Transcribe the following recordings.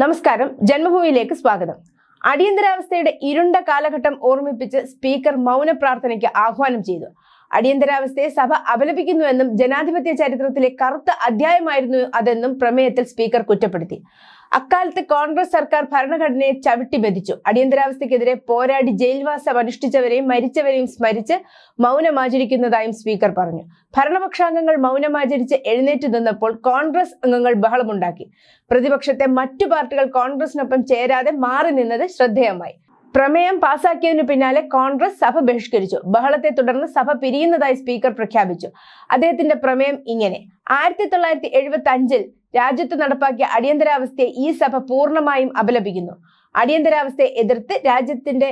നമസ്കാരം. ജന്മഭൂമിയിലേക്ക് സ്വാഗതം. അടിയന്തരാവസ്ഥയുടെ ഇരുണ്ട കാലഘട്ടം ഓർമ്മിപ്പിച്ച് സ്പീക്കർ മൗന പ്രാർത്ഥനയ്ക്ക് ആഹ്വാനം ചെയ്തു. അടിയന്തരാവസ്ഥയെ സഭ അപലപിക്കുന്നുവെന്നും ജനാധിപത്യ ചരിത്രത്തിലെ കറുത്ത അധ്യായമായിരുന്നു അതെന്നും പ്രമേയത്തിൽ സ്പീക്കർ കുറ്റപ്പെടുത്തി. അക്കാലത്ത് കോൺഗ്രസ് സർക്കാർ ഭരണഘടനയെ ചവിട്ടി ബധിച്ചു അടിയന്തരാവസ്ഥയ്ക്കെതിരെ പോരാടി ജയിൽവാസം അനുഷ്ഠിച്ചവരെയും മരിച്ചവരെയും സ്മരിച്ച് മൗനമാചരിക്കുന്നതായും സ്പീക്കർ പറഞ്ഞു. ഭരണപക്ഷാംഗങ്ങൾ മൗനമാചരിച്ച് എഴുന്നേറ്റ് നിന്നപ്പോൾ കോൺഗ്രസ് അംഗങ്ങൾ ബഹളമുണ്ടാക്കി. പ്രതിപക്ഷത്തെ മറ്റു പാർട്ടികൾ കോൺഗ്രസിനൊപ്പം ചേരാതെ മാറി നിന്നത് ശ്രദ്ധേയമായി. പ്രമേയം പാസാക്കിയതിനു പിന്നാലെ കോൺഗ്രസ് സഭ ബഹിഷ്കരിച്ചു. ബഹളത്തെ തുടർന്ന് സഭ പിരിയുന്നതായി സ്പീക്കർ പ്രഖ്യാപിച്ചു. അദ്ദേഹത്തിന്റെ പ്രമേയം ഇങ്ങനെ. ആയിരത്തി തൊള്ളായിരത്തി എഴുപത്തി അഞ്ചിൽ രാജ്യത്ത് നടപ്പാക്കിയ അടിയന്തരാവസ്ഥയെ ഈ സഭ പൂർണമായും അപലപിക്കുന്നു. അടിയന്തരാവസ്ഥയെ എതിർത്ത് രാജ്യത്തിന്റെ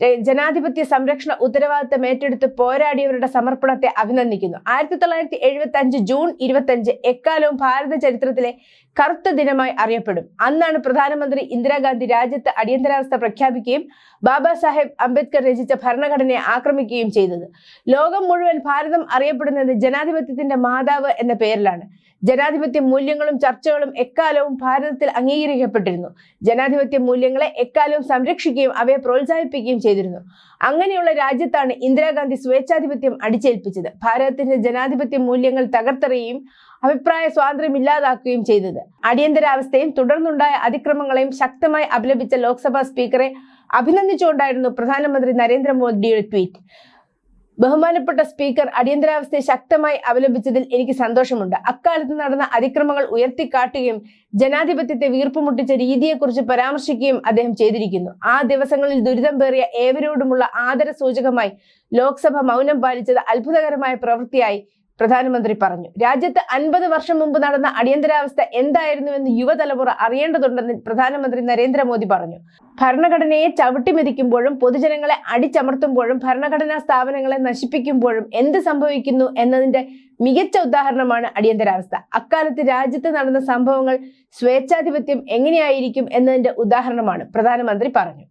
ജനാധിപത്യ സംരക്ഷണ ഉത്തരവാദിത്തം ഏറ്റെടുത്ത് പോരാടിയവരുടെ സമർപ്പണത്തെ അഭിനന്ദിക്കുന്നു. ആയിരത്തി തൊള്ളായിരത്തി എഴുപത്തി അഞ്ച് ജൂൺ ഇരുപത്തി അഞ്ച് എക്കാലവും ഭാരത ചരിത്രത്തിലെ കറുത്ത ദിനമായി അറിയപ്പെടും. അന്നാണ് പ്രധാനമന്ത്രി ഇന്ദിരാഗാന്ധി രാജ്യത്ത് അടിയന്തരാവസ്ഥ പ്രഖ്യാപിക്കുകയും ബാബാ സാഹേബ് അംബേദ്കർ രചിച്ച ഭരണഘടനയെ ആക്രമിക്കുകയും ചെയ്തത്. ലോകം മുഴുവൻ ഭാരതം അറിയപ്പെടുന്നത് ജനാധിപത്യത്തിന്റെ മാതാവ് എന്ന പേരിലാണ്. ജനാധിപത്യ മൂല്യങ്ങളും ചർച്ചകളും എക്കാലവും ഭാരതത്തിൽ അംഗീകരിക്കപ്പെട്ടിരുന്നു. ജനാധിപത്യ മൂല്യങ്ങളെ എക്കാലവും സംരക്ഷിക്കുകയും അവയെ പ്രോത്സാഹിപ്പിക്കുകയും ചെയ്തിരുന്നു. അങ്ങനെയുള്ള രാജ്യത്താണ് ഇന്ദിരാഗാന്ധി സ്വേച്ഛാധിപത്യം അടിച്ചേൽപ്പിച്ചത്. ഭാരതത്തിന്റെ ജനാധിപത്യ മൂല്യങ്ങൾ തകർത്തെറിയുകയും അഭിപ്രായ സ്വാതന്ത്ര്യം ഇല്ലാതാക്കുകയും ചെയ്തത്. അടിയന്തരാവസ്ഥയും തുടർന്നുണ്ടായ അതിക്രമങ്ങളെയും ശക്തമായി അപലപിച്ച ലോക്സഭാ സ്പീക്കറെ അഭിനന്ദിച്ചുകൊണ്ടായിരുന്നു പ്രധാനമന്ത്രി നരേന്ദ്രമോദിയുടെ ട്വീറ്റ്. ബഹുമാനപ്പെട്ട സ്പീക്കർ അടിയന്തരാവസ്ഥയെ ശക്തമായി അവലംബിച്ചതിൽ എനിക്ക് സന്തോഷമുണ്ട്. അക്കാലത്ത് നടന്ന അതിക്രമങ്ങൾ ഉയർത്തിക്കാട്ടുകയും ജനാധിപത്യത്തെ വീർപ്പുമുട്ടിച്ച രീതിയെക്കുറിച്ച് പരാമർശിക്കുകയും അദ്ദേഹം ചെയ്തിരിക്കുന്നു. ആ ദിവസങ്ങളിൽ ദുരിതം പേറിയ ഏവരോടുമുള്ള ആദര സൂചകമായി ലോക്സഭ മൗനം പാലിച്ചത് അത്ഭുതകരമായ പ്രവൃത്തിയായി പ്രധാനമന്ത്രി പറഞ്ഞു. രാജ്യത്ത് അൻപത് വർഷം മുമ്പ് നടന്ന അടിയന്തരാവസ്ഥ എന്തായിരുന്നുവെന്ന് യുവതലമുറ അറിയേണ്ടതുണ്ടെന്ന് പ്രധാനമന്ത്രി നരേന്ദ്രമോദി പറഞ്ഞു. ഭരണഘടനയെ ചവിട്ടിമെതിക്കുമ്പോഴും പൊതുജനങ്ങളെ അടിച്ചമർത്തുമ്പോഴും ഭരണഘടനാ സ്ഥാപനങ്ങളെ നശിപ്പിക്കുമ്പോഴും എന്ത് സംഭവിക്കുന്നു എന്നതിന്റെ മികച്ച ഉദാഹരണമാണ് അടിയന്തരാവസ്ഥ. അക്കാലത്ത് രാജ്യത്ത് നടന്ന സംഭവങ്ങൾ സ്വേച്ഛാധിപത്യം എങ്ങനെയായിരിക്കും എന്നതിന്റെ ഉദാഹരണമാണ് പ്രധാനമന്ത്രി പറഞ്ഞു.